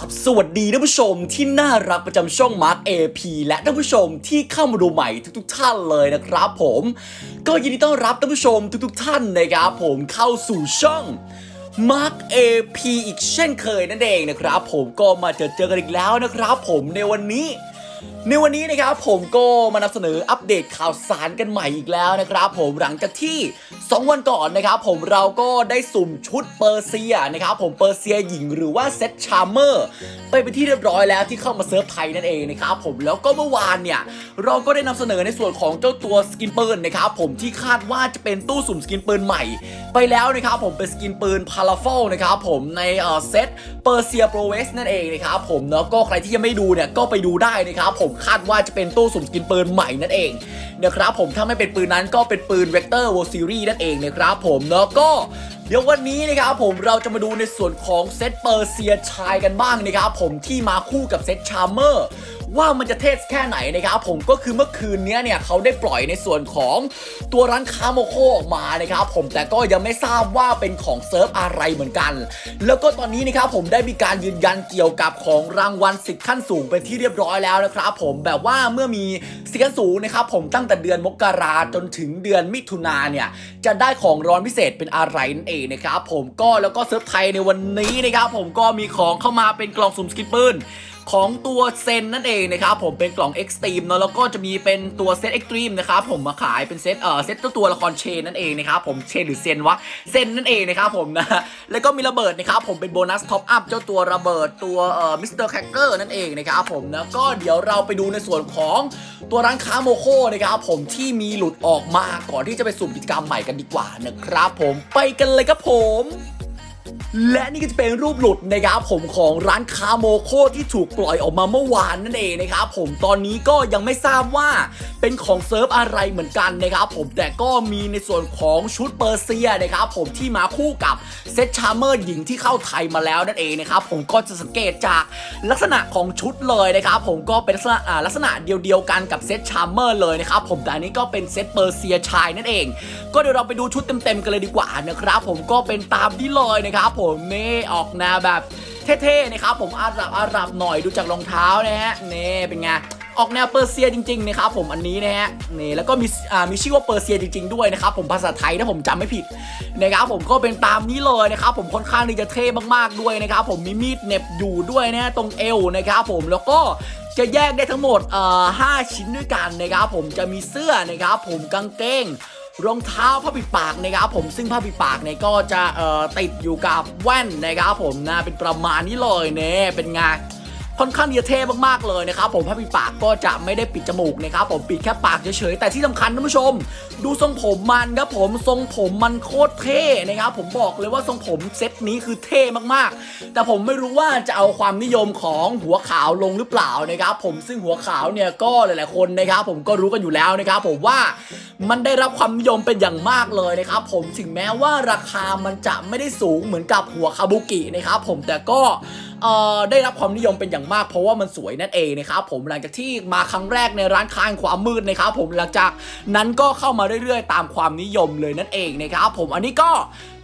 ราบสวัสดีท่านผู้ชมที่น่ารักประจำช่องมาร์ก AP และท่านผู้ชมที่เข้ามาดูใหม่ทุกๆท่านเลยนะครับผม ก็ยินดีต้อนรับท่านผู้ชมทุกๆท่านนะครับผมเข้าสู่ช่องมาร์ก AP อีกเช่นเคยนั่นเองนะครับผมก็มาเจอเจอกันอีกแล้วนะครับผมในวันนี้ ในวันนี้นะครับผมก็มานำเสนออัปเดตข่าวสารกันใหม่อีกแล้วนะครับ ผมหลังจากที่ 2 วันก่อนนะครับ ผมเราก็ได้สุ่มชุดเปอร์เซียนะครับ ผมเปอร์เซียหญิงหรือว่าเซตชาร์เมอร์ไปเป็นที่เรียบร้อยแล้วที่เข้ามาเซิร์ฟไทยนั่นเองนะครับ ผมแล้วก็เมื่อวานเนี่ยเราก็ได้นำเสนอในส่วนของเจ้าตัวสกินปืนนะครับผมที่คาดว่าจะเป็นตู้สุ่มสกินปืนใหม่ ไปแล้วนะครับผมเป็นสกินปืนพาราฟอลนะครับผมในเอ่อเซตเปอร์เซียโปรเวสนั่นเองนะครับผมแล้วก็ใครที่ยังไม่ดูเนี่ยก็ไปดูได้นะครับผมคาดว่าจะเป็นตู้สุ่มสกินปืนใหม่นั่นเองนะครับผมถ้าไม่เป็นปืนนั้นก็เป็นปืนเวกเตอร์วอลซีรีนั่นเองนะครับผมแล้วก็เดี๋ยววันนี้นะครับผมเราจะมาดูในส่วนของเซตเปอร์เซียชายกันบ้างนะครับผมที่มาคู่กับเซตชาร์เมอร์ ว่ามันจะเทสแค่ไหนนะครับผมก็คือเมื่อคืนนี้เนี่ยเขาได้ปล่อยในส่วนของตัวร้านค้าโมโคออกมานะครับผมแต่ก็ยังไม่ทราบว่าเป็นของเซิร์ฟอะไรเหมือนกัน แล้วก็ตอนนี้นะครับผมได้มีการยืนยันเกี่ยวกับของรางวัลสิทธิ์ขั้นสูงเป็นที่เรียบร้อยแล้วนะครับผมแบบว่าเมื่อมีสิทธิ์ขั้นสูงนะครับผมตั้งแต่เดือนมกราจนถึงเดือนมิถุนาเนี่ยจะได้ของร้อนพิเศษเป็นอะไรนั่นเองนะครับผมก็แล้วก็เซิร์ฟไทยในวันนี้นะครับผมก็มีของเข้ามาเป็นกล่องสุ่มสกิปปืน ของตัวเซนนั่นเองนะครับผมเป็นกล่อง Extreme เนอะแล้วก็จะมีเป็นตัวเซต Extreme นะครับผมมาขายเป็นเซตเอ่อเซตตัวละครเชนนั่นเองนะครับผมเชนหรือเซนวะเซนนั่นเองนะครับผมนะแล้วก็มีระเบิดนะครับผมเป็นโบนัสท็อปอัพเจ้าตัวระเบิดตัวเอ่อมิสเตอร์แคคเกอร์นั่นเองนะครับผมแล้วก็เดี๋ยวเราไปดูในส่วนของตัวร้านค้าโมโคนะครับผมที่มีหลุดออกมาก่อนที่จะไปสุ่มกิจกรรมใหม่กันดีกว่านะครับผมไปกันเลยครับผม และนี่ก็จะเป็นรูปหลุดนะครับผมของร้านคาโมโคที่ถูกปล่อยออกมาเมื่อวานนั่นเองนะครับผมตอนนี้ก็ยังไม่ทราบว่าเป็นของเซิร์ฟอะไรเหมือนกันนะครับผมแต่ก็มีในส่วนของชุดเปอร์เซียนะครับผมที่มาคู่กับเซตชาร์เมอร์หญิงที่เข้าไทยมาแล้วนั่นเองนะครับผมก็จะสังเกตจากลักษณะของชุดเลยนะครับผมก็เป็นลักษณะลักษณะเดียวๆกันกับเซตชาร์เมอร์เลยนะครับผมแต่นนี้ก็เป็นเซตเปอร์เซียชายนั่นเอง ก็เดี๋ยวเราไปดูชุดเต็มๆกันเลยดีกว่านะครับผมก็เป็นตามที่เลยนะครับผมนี่ออกแนวแบบเท่ๆนะครับผมอาหรับอาหรับหน่อยดูจากรองเท้านะฮะนี่เป็นไงออกแนวเปอร์เซียจริงๆนะครับผมอันนี้นะฮะนี่แล้วก็มีอ่ามีชื่อว่าเปอร์เซียจริง ๆด้วยนะครับผมภาษาไทยถ้าผมจำไม่ผิดนะครับผมก็เป็นตามนี้เลยนะครับผมค่อนข้างที่จะเท่มากๆด้วยนะครับผมมีมีดเน็บอยู่ด้วยนะฮะตรงเอวนะครับผมแล้วก็จะแยกได้ทั้งหมดเอ่อ5ชิ้นด้วยกันนะครับผมจะมีเสื้อนะครับผมกางเกง รองเท้าผ้าปิดปากนะครับผมซึ่งผ้าปิดปากเนี่ยก็จะเอ่อติดอยู่กับแว่นนะครับผมนะเป็นประมาณนี้เลยเนี่ยเป็นไง ค่อนข้างที่จะเท่มากๆเลยนะครับผมผ้าปิดปากก็จะไม่ได้ปิดจมูกนะครับผมปิดแค่ปากเฉยๆแต่ที่สำคัญท่านผู้ชม ดูทรงผมมันครับผมทรงผมมันโคตรเท่นะครับผมบอกเลยว่าทรงผมเซตนี้คือเท่มากๆ แต่ผมไม่รู้ว่าจะเอาความนิยมของหัวขาวลงหรือเปล่านะครับผมซึ่งหัวขาวเนี่ยก็หลายๆคนนะครับผมก็รู้กันอยู่แล้วนะครับผมว่ามันได้รับความนิยมเป็นอย่างมากเลยนะครับผมถึงแม้ว่าราคามันจะไม่ได้สูงเหมือนกับหัวคาบุกินะครับผมแต่ก็ ได้รับความนิยมเป็นอย่างมาก เพราะว่ามันสวยนั่นเองนะครับผมหลังจากที่มาครั้งแรกในร้านค้าแห่งความมืดนะครับผมหลังจากนั้นก็เข้ามาเรื่อยๆ ตามความนิยมเลยนั่นเองนะครับผมอันนี้ก็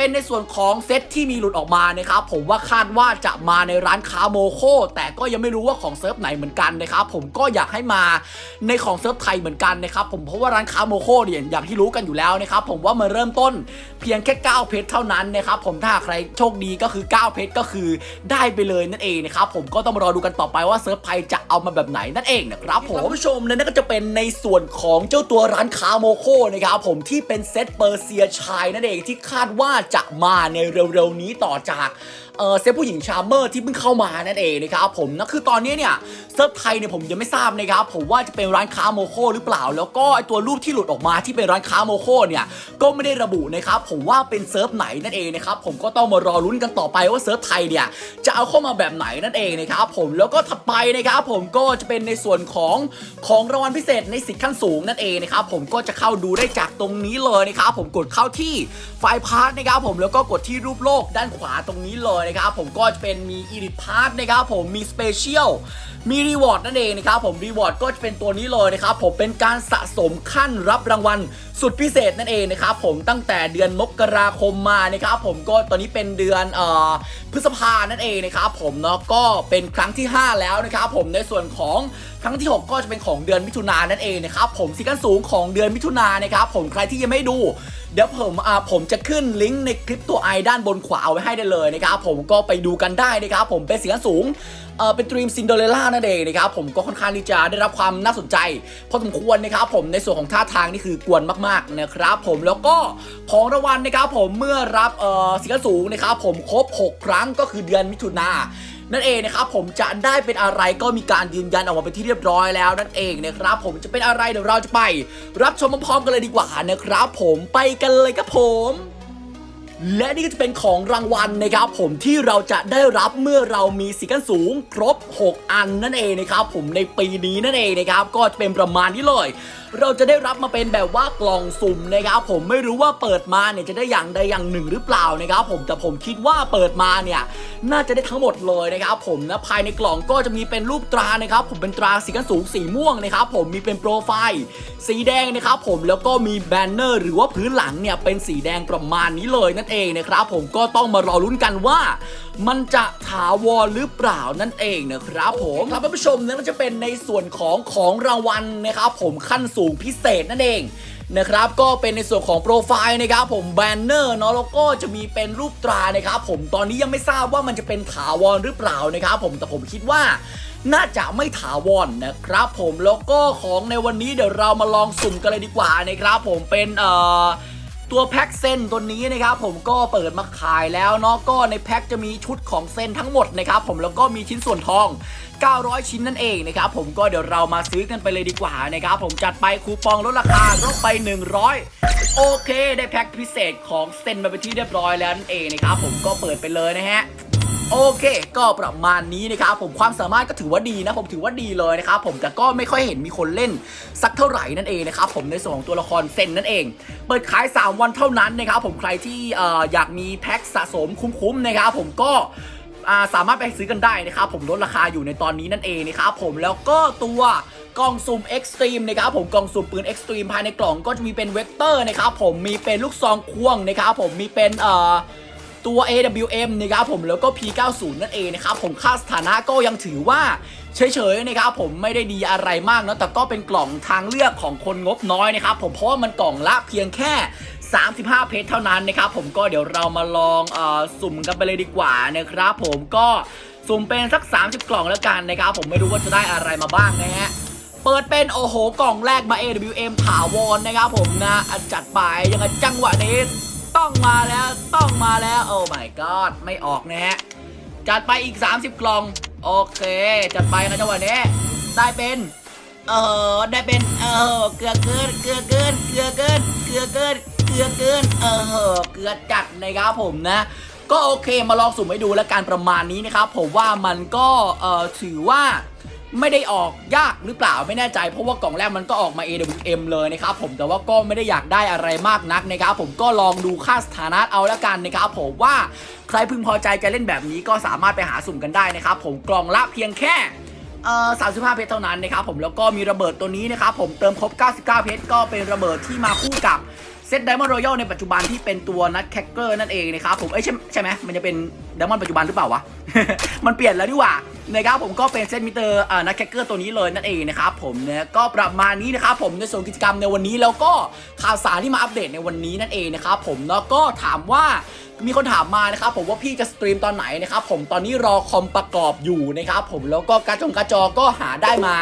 เป็นในส่วนของเซตที่มีหลุดออกมานะครับผมว่าคาดว่าจะมาในร้านค้าโมโค แต่ก็ยังไม่รู้ว่าของเซิร์ฟไหนเหมือนกันนะครับผมก็อยากให้มาในของเซิร์ฟไทยเหมือนกันนะครับผมเพราะว่าร้านค้าโมโคเนี่ยอย่างที่รู้กันอยู่แล้วนะครับผมว่ามันเริ่มต้นเพียงแค่ 9 เพชรเท่านั้นนะครับผมถ้าใครโชคดีก็คือ 9 เพชรก็คือได้ไปเลยนั่นเองนะครับผมก็ต้องมารอดูกันต่อไปว่าเซิร์ฟไทยจะเอามาแบบไหนนั่นเองนะครับผมคุณผู้ชมและนั่นก็จะเป็นในส่วนของเจ้าตัวร้านค้าโมโคนะครับผมที่เป็นเซตเปอร์เซียชายนั่นเองที่คาดว่าจะมาในเร็วๆนี้ต่อจาก เออเซตผู้หญิงชาร์เมอร์ที่เพิ่งเข้ามานั่นเองนะครับผมนะคือตอนนี้เนี่ยเซิร์ฟไทยเนี่ยผมยังไม่ทราบนะครับผมว่าจะเป็นร้านค้าโมโคหรือเปล่า แล้วก็ไอตัวรูปที่หลุดออกมาที่เป็นร้านค้าโมโคเนี่ยก็ไม่ได้ระบุนะครับผมว่าเป็นเซิร์ฟไหนนั่นเองนะครับผมก็ต้องมารอลุ้นกันต่อไปว่าเซิร์ฟไทยเนี่ยจะเอาเข้ามาแบบไหนนั่นเองนะครับผมแล้วก็ถัดไปนะครับผมก็จะเป็นในส่วนของของรางวัลพิเศษในสิทธิ์ขั้นสูงนั่นเองนะครับผมก็จะเข้าดูได้จากตรงนี้เลยนะครับผมกดเข้าที่ไฟล์พาร์ทนะครับผมแล้วก็กดที่รูปโลกด้านขวาตรงนี้เลยนะครับผมก็จะเป็นมีอีดิทพาร์ทนะครับผมมีสเปเชียล มีรีวอร์ดนั่นเองนะครับผมรีวอร์ดก็จะเป็นตัวนี้เลยนะครับผมเป็นการสะสมขั้นรับรางวัลสุดพิเศษนั่นเองนะครับผมตั้งแต่เดือนมกราคมมานะครับผมก็ตอนนี้เป็นเดือนเอ่อพฤษภานั่นเองนะครับผมเนาะก็เป็นครั้งที่ 5 แล้วนะครับผมในส่วนของครั้งที่ 6 ก็จะเป็นของเดือนมิถุนายนนั่นเองนะครับผมซีกันสูงของเดือนมิถุนายนนะครับผมใครที่ยังไม่ดู เดี๋ยวผมอ่าผมจะขึ้นลิงก์ในคลิปตัวไอด้านบนขวาเอาไว้ให้ได้เลยนะครับผมก็ไปดูกันได้นะครับผมเป็นสีกันสูง เออเป็นดรีมซินเดอเรลล่านั่นเองนะครับผมก็ค่อนข้างที่จะได้รับความน่าสนใจพอสมควรนะครับผมในส่วนของท่าทางนี่คือกวนมากๆนะครับผมแล้วก็ของรางวัลนะครับผมเมื่อรับเออสีกันสูงนะครับผมครบ 6 ครั้งก็คือเดือนมิถุนานั่นเองนะครับผมจะได้เป็นอะไรก็มีการยืนยันออกมาเป็นที่เรียบร้อยแล้วนั่นเองนะครับผมจะเป็นอะไรเดี๋ยวเราจะไป รับชมพร้อมๆกันเลยดีกว่านะครับผมไปกันเลยครับผม และนี่ก็จะเป็นของรางวัลนะครับผมที่เราจะได้รับเมื่อเรามีสีกันสูงครบ 6 อันนั่นเองนะครับผมในปีนี้นั่นเองนะครับก็จะเป็นประมาณนี้เลยเราจะได้รับมาเป็นแบบว่ากล่องสุ่มนะครับผมไม่รู้ว่าเปิดมาเนี่ยจะได้อย่างใดอย่างหนึ่งหรือเปล่านะครับผมแต่ผมคิดว่าเปิดมาเนี่ยน่าจะได้ทั้งหมดเลยนะครับผมนะภายในกล่องก็จะมีเป็นรูปตรานะครับผมเป็นตราสีกันสูงสีม่วงนะครับผมมีเป็นโปรไฟล์สีแดงนะครับผมแล้วก็มีแบนเนอร์หรือว่าพื้นหลังเนี่ยเป็นสีแดงประมาณนี้เลยนั่นเองนะครับผมก็ต้องมารอลุ้นกันว่ามันจะถาวรหรือเปล่านั่นเองนะครับผมครับท่านผู้ชมนั่นจะเป็นในส่วนของของรางวัลนะครับผมขั้นสูงพิเศษนั่นเองนะครับก็เป็นในส่วนของโปรไฟล์นะครับผมแบนเนอร์เนาะแล้วก็จะมีเป็นรูปตรานะครับผมตอนนี้ยังไม่ทราบว่ามันจะเป็นถาวรหรือเปล่านะครับผมแต่ผมคิดว่าน่าจะไม่ถาวรนะครับผมแล้วก็ของในวันนี้เดี๋ยวเรามาลองสุ่มกันเลยดีกว่านะครับผมเป็นเอ่อ ตัวแพ็คเส้นตัวนี้นะครับผมก็เปิดมาขายแล้วเนาะก็ในแพ็คจะมีชุดของเส้นทั้งหมดนะครับผมแล้วก็มีชิ้นส่วนทอง 900 ชิ้นนั่นเองนะครับผมก็เดี๋ยวเรามาซื้อกันไปเลยดีกว่านะครับผมจัดไปคูปองลดราคาลดไป 100 โอเค ได้แพ็คพิเศษของเส้นมาเป็นที่เรียบร้อยแล้วนั่นเองนะครับผมก็เปิดไปเลยนะฮะ โอเค ก็ประมาณนี้นะครับผมความสามารถก็ถือว่าดีนะผมถือว่าดีเลยนะครับผมแต่ก็ไม่ค่อยเห็นมีคนเล่นสักเท่าไหร่นั่นเองนะครับผมในส่วนของตัวละครเซนนั่นเอง เปิดขาย 3 วันเท่านั้นนะครับผมใครที่อยากมีแพ็คสะสมคุ้มๆนะครับผมก็สามารถไปซื้อกันได้นะครับผมลดราคาอยู่ในตอนนี้นั่นเองนะครับผมแล้วก็ตัวกล่องซุ่มเอ็กซ์ตรีมนะครับผมกล่องซุ่มปืนเอ็กซ์ตรีมภายในกล่องก็จะมีเป็นเวกเตอร์นะครับผมมีเป็นลูกซองควงนะครับผมมีเป็นเอ่อ ตัว AWM นะครับผมแล้วก็ P90 นั่นเองนะครับผมค่าสถานะก็ยังถือว่าเฉยๆนะครับผมไม่ได้ดีอะไรมากนะแต่ก็เป็นกล่องทางเลือกของคนงบน้อยนะครับผมเพราะว่ามันกล่องละเพียงแค่ 35 เพชรเท่านั้นนะครับผมก็เดี๋ยวเรามาลองอสุ่มกันไปเลยดีกว่านะครับผมก็สุ่มเป็นสัก 30 กล่องแล้วกันนะครับผมไม่รู้ว่าจะได้อะไรมาบ้างนะฮะเปิดเป็นโอ้โหกล่องแรกมา AWM ถาวรนะครับผมนะจัดไปยังไงจังหวะนี้ ต้องมาแล้วต้องมาแล้วโอ้ my god ไม่ออกนะฮะ จัดไปอีก 30 กล่อง โอเค จัดไปนะจังหวะนี้ได้เป็น เออได้เป็น เออเกลือเกินเกลือเกินเกลือเกินเกลือเกินเกลือเกินเออเกลือจัดนะครับผมนะก็โอเคมาลองสุ่มให้ดูแล้วการประมาณนี้นะครับผมว่ามันก็เออถือว่า ไม่ได้ออกยากหรือเปล่าไม่แน่ใจ เพราะว่ากล่องแรกมันก็ออกมา AWM เลยนะครับผมแต่ว่าก็ไม่ได้อยากได้อะไรมากนักนะครับผมก็ลองดูค่าสถานะเอาแล้วกันนะครับผมว่าใครพึงพอใจจะเล่นแบบนี้ก็สามารถไปหาสุ่มกันได้นะครับผมกล่องละเพียงแค่เอ่อ35เพชรเท่านั้นนะครับผมแล้วก็มีระเบิดตัวนี้นะครับผมเติมครบ 99 เพชรก็เป็นระเบิดที่มาคู่กับเซตไดมอนด์รอยัลในปัจจุบันที่เป็นตัวนัทแคคเกอร์นั่นเองนะครับผมเอ้ยใช่ใช่ไหมมันจะเป็นไดมอนด์ปัจจุบันหรือเปล่าวะ มันเปลี่ยนแล้วดีกว่า นะครับผมก็เป็นเซตมิเตอร์อ่านักแคคเกอร์ตัวนี้เลยนั่นเองนะครับผมเนี่ยก็ประมาณนี้นะครับผมในส่วนกิจกรรมในวันนี้แล้วก็ข่าวสารที่มาอัปเดตในวันนี้นั่นเองนะครับผมแล้วก็ถามว่า มีคนถามมานะครับผมว่าพี่จะสตรีมตอนไหนนะครับผมตอนนี้รอคอมประกอบอยู่นะครับผมแล้วก็การะจงกระจอก็หาได้มา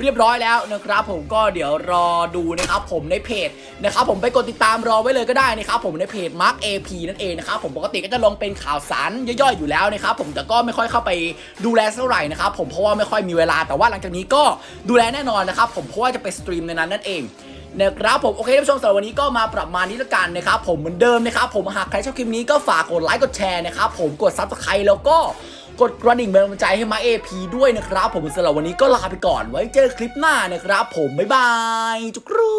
เรียบร้อยแล้วนะครับผมก็เดี๋ยวรอดูนะครับผมในเพจนะครับผมไปกดติดตามรอไว้เลยก็ได้นะครับผมในเพจ Mark AP นั่นเองนะครับผมปกติก็จะลงเป็นข่าวสารย่อยๆอยู่แล้วนะครับผมแต่ก็ไม่ค่อยเข้าไปดูแลเท่าไหร่นะครับผมเพราะว่าไม่ค่อยมีเวลาแต่ว่าหลังจากนี้ก็ดูแลแน่นอนนะครับผมเพราะว่าจะไปสตรีมในนั้นนั่นเอง นะครับผมโอเคท่านผู้ชมสำหรับวันนี้ก็มาประมาณนี้แล้วกันนะครับผมเหมือนเดิมนะครับผมหากใครชอบคลิปนี้ก็ฝากกดไลค์กดแชร์นะครับผมกดซับสไครต์แล้วก็กดกระดิ่งเป็นกำลังใจให้มาเอพีด้วยนะครับผมสำหรับวันนี้ก็ลาไปก่อนไว้เจอคลิปหน้านะครับผมบ๊ายบายจุกรู